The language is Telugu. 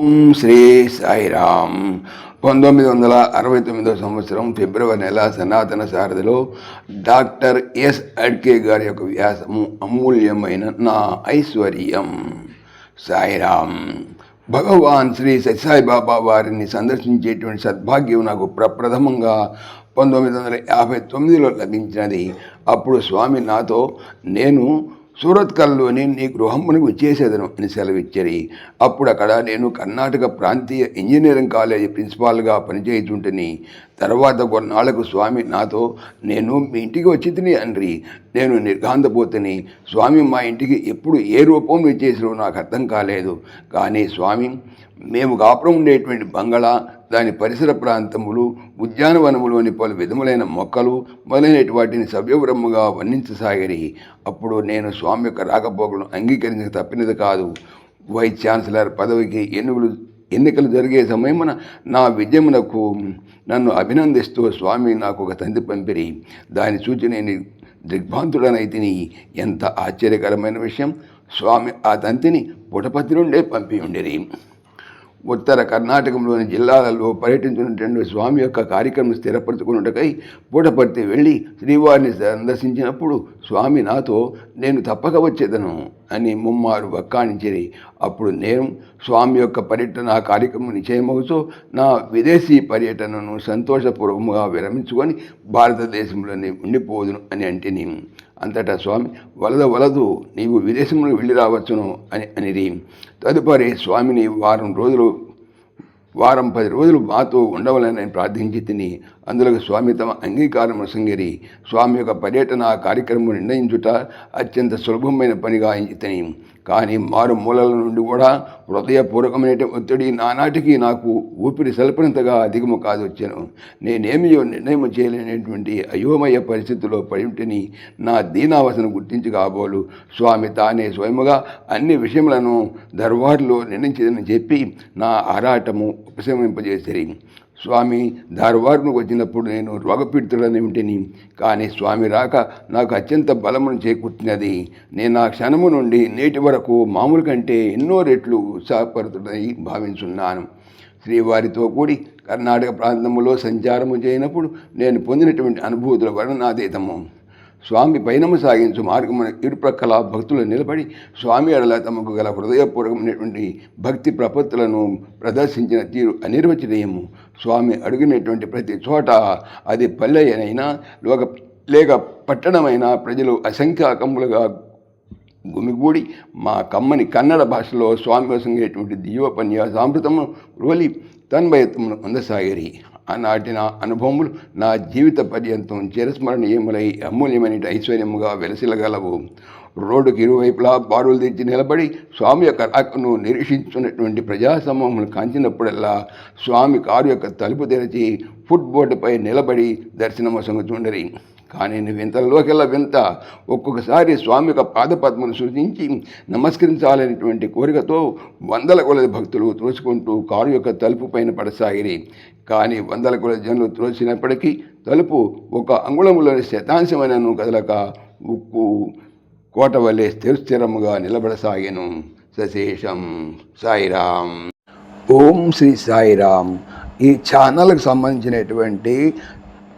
ఓం శ్రీ సాయిరామ్. పంతొమ్మిది వందల అరవై తొమ్మిదో సంవత్సరం ఫిబ్రవరి నెల సనాతన సారథిలో డాక్టర్ ఎస్ అడ్కే గారి యొక్క వ్యాసము అమూల్యమైన నా ఐశ్వర్యం. సాయిరామ్ భగవాన్ శ్రీ సత్యసాయిబాబా వారిని సందర్శించేటువంటి సద్భాగ్యం నాకు ప్రప్రథమంగా పంతొమ్మిది వందల యాభై తొమ్మిదిలో లభించినది. అప్పుడు స్వామి నాతో నేను సూరత్ కల్లోని నీ గృహమునకు వచ్చేసేదను అని సెలవిచ్చరి. అప్పుడు అక్కడ నేను కర్ణాటక ప్రాంతీయ ఇంజనీరింగ్ కాలేజీ ప్రిన్సిపాల్గా పనిచేయుచుంటని. తర్వాత కొన్నాళ్ళకు స్వామి నాతో నేను మీ ఇంటికి వచ్చి తిని అండ్రి నేను నిర్ఘాంతపోతుని. స్వామి మా ఇంటికి ఎప్పుడు ఏ రూపంలో ఇచ్చేసినో నాకు అర్థం కాలేదు. కానీ స్వామి మేము కాపురం ఉండేటువంటి బంగళా దాని పరిసర ప్రాంతములు ఉద్యానవనములోని పలు విధములైన మొక్కలు మొదలైనటి వాటిని సవ్యవ్రహ్మగా వర్ణించసాగిరి. అప్పుడు నేను స్వామి యొక్క రాకపోకలను అంగీకరించక తప్పినది కాదు. వైస్ ఛాన్సలర్ పదవికి ఎన్నికలు ఎన్నికలు జరిగే సమయమున నా విజయమునకు నన్ను అభినందిస్తూ స్వామి నాకు ఒక తండ్రి పంపిరి. దాన్ని చూచి నేను దిగ్భాంతుడనైతిని ఎంత ఆశ్చర్యకరమైన విషయం. స్వామి ఆ తంతిని పుటపతి నుండే పంపి ఉండిరి. ఉత్తర కర్ణాటకంలోని జిల్లాలలో పర్యటించినటువంటి స్వామి యొక్క కార్యక్రమం స్థిరపరచుకున్నటకై పూటపర్తి వెళ్ళి శ్రీవారిని సందర్శించినప్పుడు స్వామి నాతో నేను తప్పక వచ్చేదను అని ముమ్మారు వక్కాణించిరి. అప్పుడు నేను స్వామి యొక్క పర్యటన కార్యక్రమం నిశ్చయమవుతూ నా విదేశీ పర్యటనను సంతోషపూర్వకంగా విరమించుకొని భారతదేశంలోనే ఉండిపోదును అని అంటిని. అంతటా స్వామి వలద వలదు నీవు విదేశంలో వెళ్ళి రావచ్చును అని అనిది తదుపరి స్వామిని వారం రోజులు వారం పది రోజులు మాతో ఉండవలని ప్రార్థించి తిని అందులో స్వామి తమ అంగీకారం సంగిరి స్వామి యొక్క పర్యటన కార్యక్రమం నిర్ణయించుట అత్యంత సులభమైన పనిగా ఇతని. కానీ మారు మూలల నుండి కూడా హృదయపూర్వకమైన ఒత్తిడి నానాటికి నాకు ఊపిరి సల్పనంతగా అధికము కాదు వచ్చాను నేనేమియో నిర్ణయం చేయలేనటువంటి అయోమయ పరిస్థితిలో పడి నా దీనావసను గుర్తించి కాబోలు. స్వామి తానే స్వయముగా అన్ని విషయములను దర్బార్లో నిర్ణయించదని చెప్పి నా ఆరాటము ఉపశమింపజేసిరి స్వామి దారివారును వచ్చినప్పుడు నేను రోగపీడితుడని వింటిని కానీ స్వామి రాక నాకు అత్యంత బలమును చేకూర్చినది. నేను ఆ క్షణము నుండి నేటి వరకు మామూలు కంటే ఎన్నో రెట్లు ఉత్సాహపడుతుందని భావించున్నాను. శ్రీవారితో కూడి కర్ణాటక ప్రాంతంలో సంచారము చేయనప్పుడు నేను పొందినటువంటి అనుభూతుల వర్ణనాతీతము. స్వామి పైనము సాగించు మార్గమున ఇరుప్రక్కల భక్తులు నిలబడి స్వామి అడల తమకు గల హృదయపూర్వకమైనటువంటి భక్తి ప్రపత్తులను ప్రదర్శించిన తీరు అనిర్వచనీయము. స్వామి అడిగినటువంటి ప్రతి చోట అది పల్లెనైనా లోక లేక పట్టణమైన ప్రజలు అసంఖ్యాకములుగా గుమిగూడి మా కమ్మని కన్నడ భాషలో స్వామి ప్రసంగేటువంటి దియోపన్యాసామృతము రోలి తన్మయత్వమును అందసాగిరి. ఆనాటి నా అనుభవములు నా జీవిత పర్యంతం చిరస్మరణీయములై అమూల్యమైన ఐశ్వర్యముగా వెలసిలగలవు. రోడ్డుకి ఇరువైపులా బారులు తెచ్చి నిలబడి స్వామి యొక్క రాకను నిరీక్షించున్నటువంటి ప్రజాసమూహములు కాంచినప్పుడల్లా స్వామి కారు యొక్క తలుపు తెరిచి ఫుట్ బోర్డుపై నిలబడి దర్శనము సంగుతుండరి కానీ నువ్వు వింతల్లోకెల్లా వింత? ఒక్కొక్కసారి స్వామి యొక్క పాదపద్మను సూచించి నమస్కరించాలనేటువంటి కోరికతో వందల కొలది భక్తులు త్రోసుకుంటూ కారు యొక్క తలుపు పైన పడసాగిరి. కానీ వందల కొలది జనులు త్రోసినప్పటికీ తలుపు ఒక అంగుళములోని శతాంశమైనను కదలక ఉక్కు కోట వల్లే స్థిర స్థిరముగా నిలబడసాగాను. సశేషం. సాయిరాం. ఓం శ్రీ సాయిరాం. ఈ ఛానల్కి సంబంధించినటువంటి